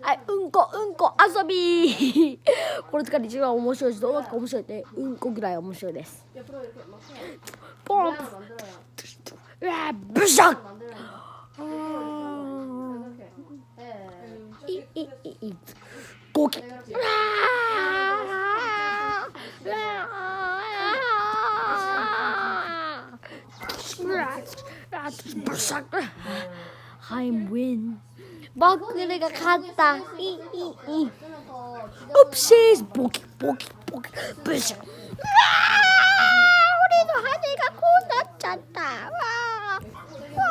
はい、うんこ、うんこ、遊び。これ使って一番面白いし、どうな面白いって、うんこぐらい面白いです。ポン。うわブシャッ。い、い、い、い、ゴキ。うわうわ 먹으러가 갔다. 이, 이, 이. 읍시 보기 보기 보기 읍시. 아, 우리도 하늘가 고났잖다. 와. 와.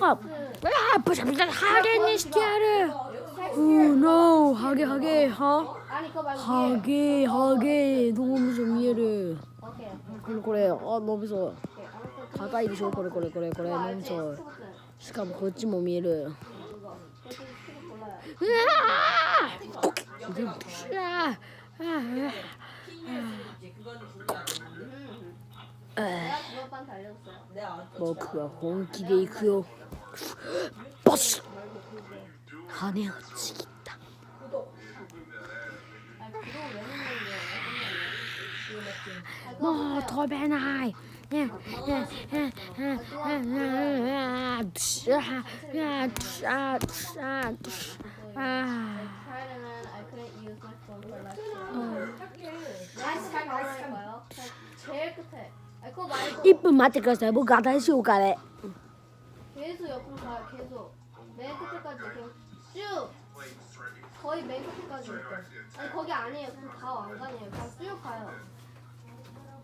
와. 와. 부자부자 하게 니스티아르. 우노 하게 하게 하 하게 하게 너무 무서워 미에르 그래 그래 아 너무 무서워 高いでしょ？これこれこれこれ。なんちう。しかもこっちも見える。うわあ僕は本気で行くよ。バシ羽をちぎった。もう飛べない。ねねねねねねドシャねドシャドシャドシャあ Friday I couldn't use my phone for lecture. 나이스 잘 나올까요? 제일 끝에. 아니 그거 말고 1分待ってください。僕新しいお金。 계속 옆으로 가 계속 맨 끝에까지 그냥 쭉 거의 맨 끝에까지 이렇게. 아니 거기 아니에요. 그럼 다 왕관이에요. 그냥 쭉 가요.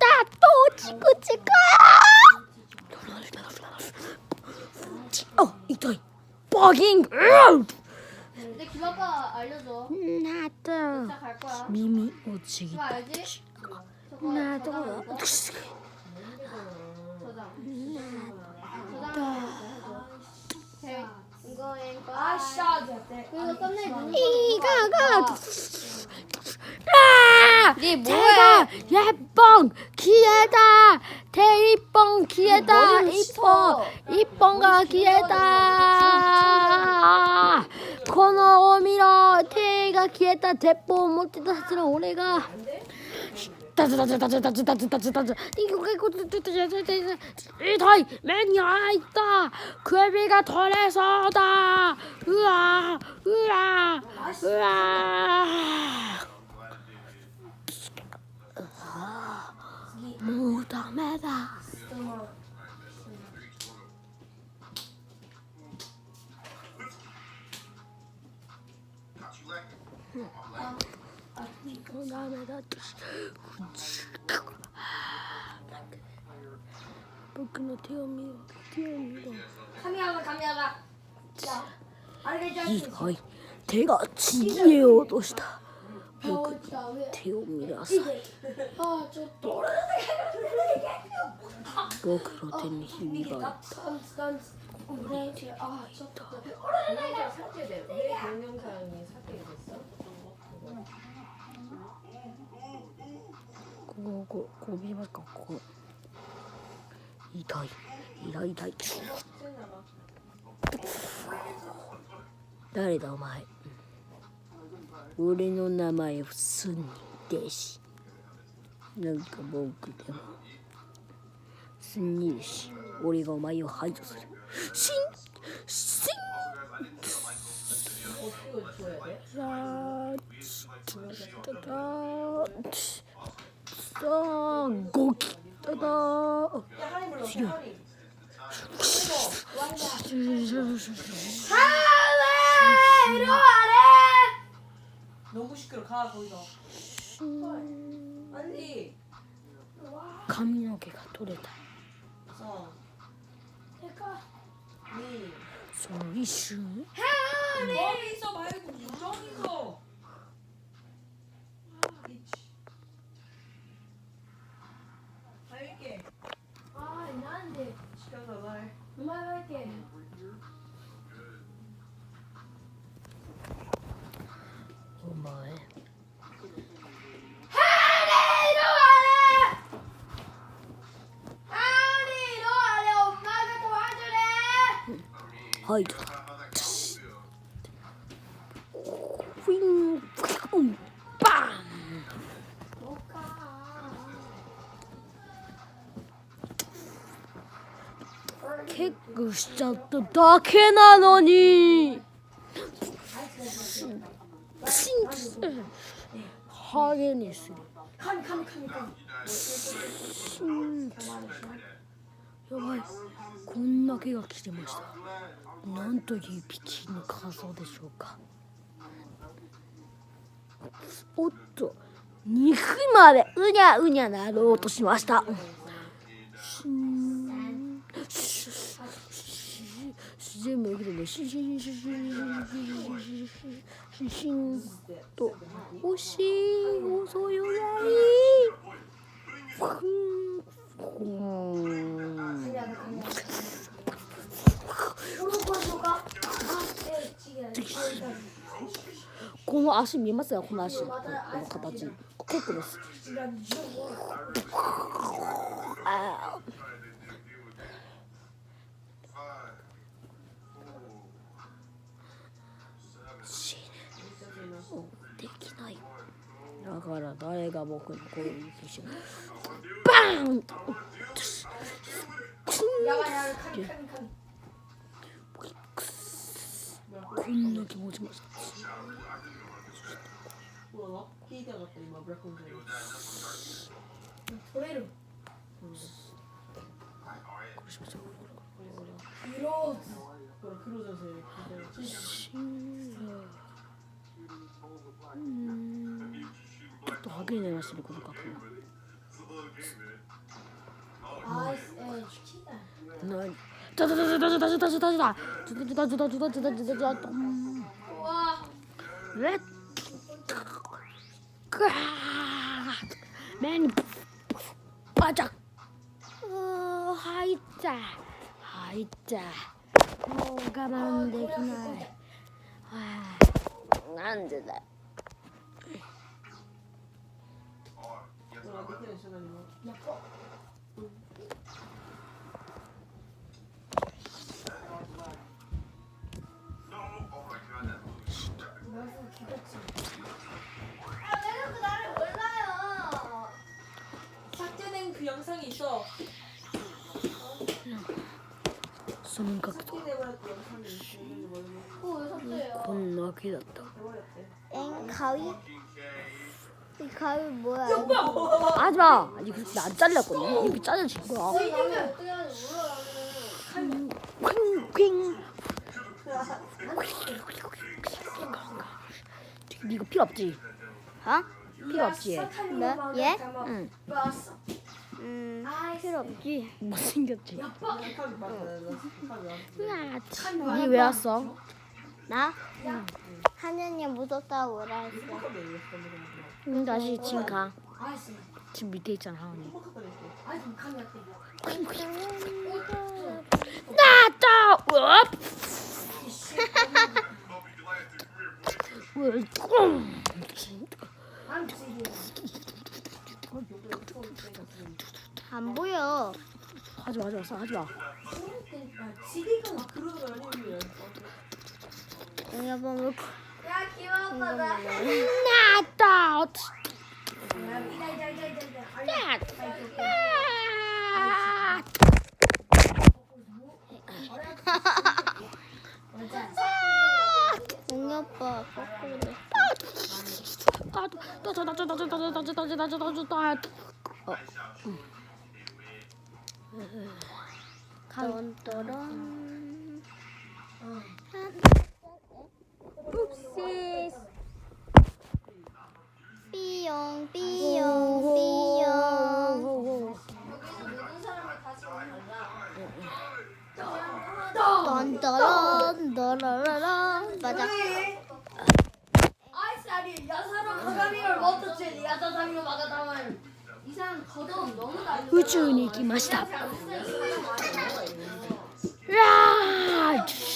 だとチクチクあ痛いバキング 근데 김 아빠 알려줘. なった 진짜 갈 거야. 耳をちぎっ 그거 た 알지? 저거など 저장 う 이거? だ 저장. 저장. 오케이. 이거니까. 아샤 그리고 썸네일 누르고. 이가가 아! 네 뭐야? 예뻥 기에다 대이뻥 기에다 이뻐 이뻥가 기에다. 코너 오미러 태가 기회다. 대뽀 못지다 사실은 올해가. 따즈따즈따즈따즈따즈따즈 이거 이거 뜨뜨뜨뜨뜨뜨 이더이 맨야 있다 괴비가 덜해서다 으아 으아 으아 メだ。僕の手を見ろ手を見ろ神山神山はい手がちぎれようとした僕 진짜 왜? 手を見なさい 아, 저 또. 僕の手にひびがあっ 던스 던스. 그래, 아, 있었다. 삭제돼. 왜 동영상이 삭제됐어? ここここ見ますかここ痛い痛い痛い誰だお前 俺の名前をすんでしなんか文句でもすんにるし俺がお前を排除する。しんしんさあたたさあゴキたた違うハーレーロア 너무 시끄러 가 거기서. 헐. 빨리.髪の毛が取れた 서. 니. そう一瞬 멀리 있어 말고 무정이서. 빨리 아, 아, 시켜서 말. 그 お前は行け入る。フィン、フン、バンしちゃっただけなのにハゲにする。やばいこんな毛が来てました。なんという美人の感想でしょうか。おっと肉までうにゃうにゃなろうとしました。全部いくのシンシしシしシンシンシンと惜しい遅いしないこの足見えますよこの足。この形。結構です。あできない。だから誰が僕にこういうふう。にしバーンと。こんな気持ちもさ、これしましょうこれこれこれクローズシーちょっとハゲになりましたねこの格好何ダダ 와, レッガー目にバチャうー入った入ったもう我慢できないはあなんでだよ 뭐야 밑에는 시간이 뭐 아, 길었다. 엥 가위? 이 가위 뭐야? 하지 마. 아니 그렇게 안 잘랐거든. 이렇게 잘라진 거야. 이거 필요 없지? 어? 필요 없지? 네? 예? 응. 음, 필요 없지? 못생겼지? 응. 응. 응. 응. 응. 응. 응. 하느님 무섭다 오라 했어. 응, 다시 지금 가. 지금 밑에 있잖아, 하은이. 나다 업. 안 보여. 하지 마, 하지 마, 하지 마. 여보 야 귀여운 거다. 나다 웅이 아빠 거꾸로 어. 또런 또런 Upsis. Piyong, piyong, piyong. Don, don, don, don, don. 맞 아. 아이스알이 야사랑 가가미를 먹었 지. 야사상으로 막았다 면. 이 사람 걷어온 너무 달 라. 宇宙に行きました。うわー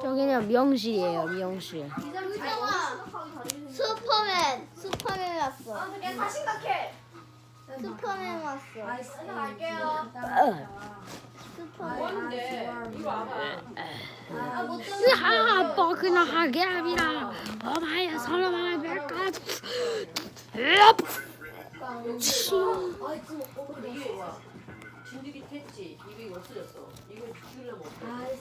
저기는 미용실이에요, 미용실. 의자와 슈퍼맨, 슈퍼맨 왔어. 아, 그냥 다 심각해. 슈퍼맨 왔어. 아, 갈게요. 뭔데? 이거 와봐. 으아, 뻐근한 계란이라 엄마의 서러움을 뵐까? 으악! 200이 됐지. 200이 없어졌어. 이걸 줄이려면 어떡해?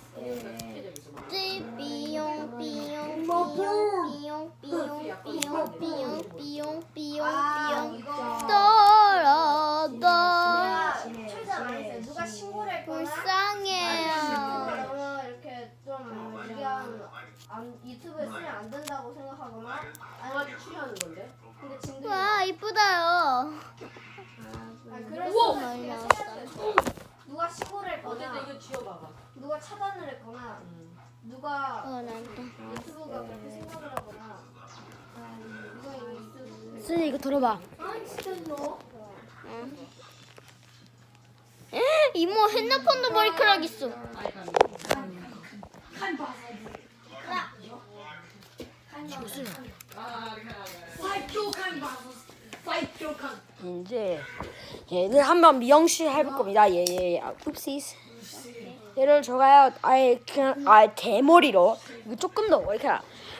쯔 비용 비용 비용. 비용 비용 비용 비용 비용 비용 비용. 떨어져. 누가 신고를 했거나? 불쌍해요. 이렇게 좀 그냥 유튜브에 쓰면 안 된다고 생각하거나? 아니, 동아리 취하는 건데? 근데 와 이쁘다요. 아, 그럴 수 유튜브 순이 이거 들어봐 이모 핸드폰도 머리카락 있어. 이제 얘를 한번 미용실 해볼 겁니다. 얘얘 уп시스. 얘를 제가요 아예 그냥 아예 대머리로 이거 조금 더 이렇게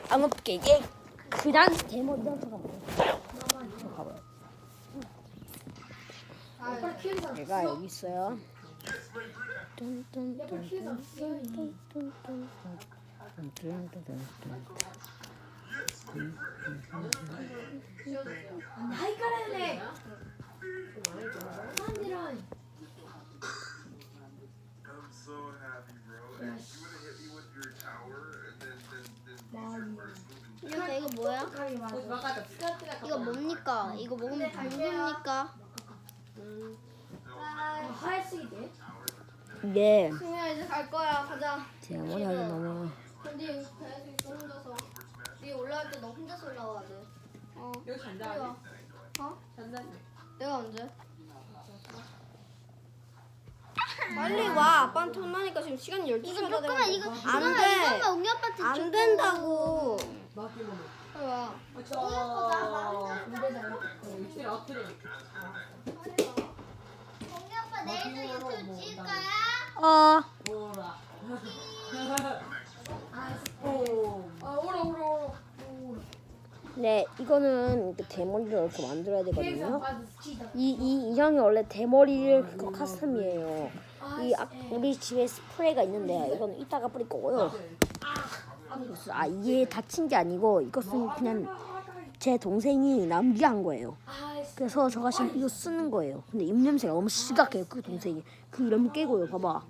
안 없게 이게 그냥 대머리로. 들어가봐요. 얘가 여기 있어요. 이거 뭐야? 이거 뭡니까? 이거 먹으면 당뇨입니까? 이게 승민아 이제 갈 거야 가자 대머리 하기 너무 근데 여기 계속 있어 혼자서 위에 올라갈 때너 혼자서 올라와야 돼 어. 여기 와. 어? 잔다. 내가 언제? 빨리 와 아빠한테 혼나니까 지금 시간 12시가 이거 다 조금만 이거 돼가지고 조금만 안 돼. 이거만 우리 아빠한테 안. 된다고. 빨리 와. 우리 아빠 내일도 유튜브 찍을 거야? 어 뭐라. 오. 아 오라 오라 오라. 네, 이거는 대머리를 이렇게 만들어야 되거든요. 치다. 이, 이 인형이 원래 대머리를 그거 카스텀이에요. 이 아, 우리 집에 스프레이가 있는데 이거는 이따가 뿌릴 거고요. 그래서 아 이게 다친 게 아니고 이것은 그냥 제 동생이 남기한 거예요. 그래서 제가 지금 이거 쓰는 거예요. 근데 입냄새가 너무 심각해요. 그 동생이 그 이름 깨고요. 봐봐.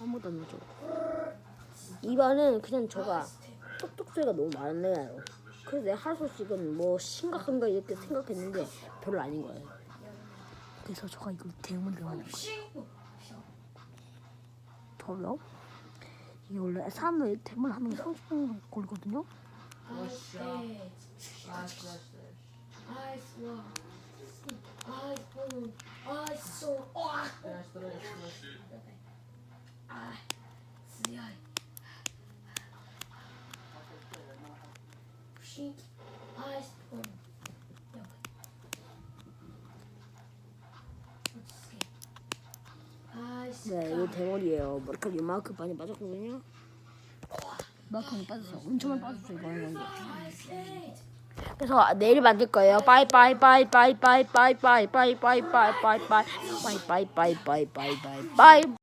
아무도 안 나죠. 이반은 그냥 저가 톡톡 소리가 너무 많아요. 그래서 내가 하루 지금 뭐 심각한가 이렇게 생각했는데 별로 아닌 거예요. 그래서 제가 이거 대문을 만든 거예요. 더요? 이게 원래 사람들 대문 하는 게 30분 걸리거든요. 아이스. 아이스. 아이스 와. 아이스 볼. 아이스 소. 와. 아이스 들어있어. 스야. 시. 아이스 볼. 아이스. 네, 이게 대머리예요. 머리카락 이만큼 많이 빠졌거든요. 이만큼 빠졌어. 엄청 많이 빠졌어 이거는. 그래서 내일 만들 거예요. 빠이 빠이 빠이 빠이 빠이 빠이 빠이 빠이 빠이 빠이 빠이 빠이 빠이 빠이 빠이 빠이 빠이 빠이 빠이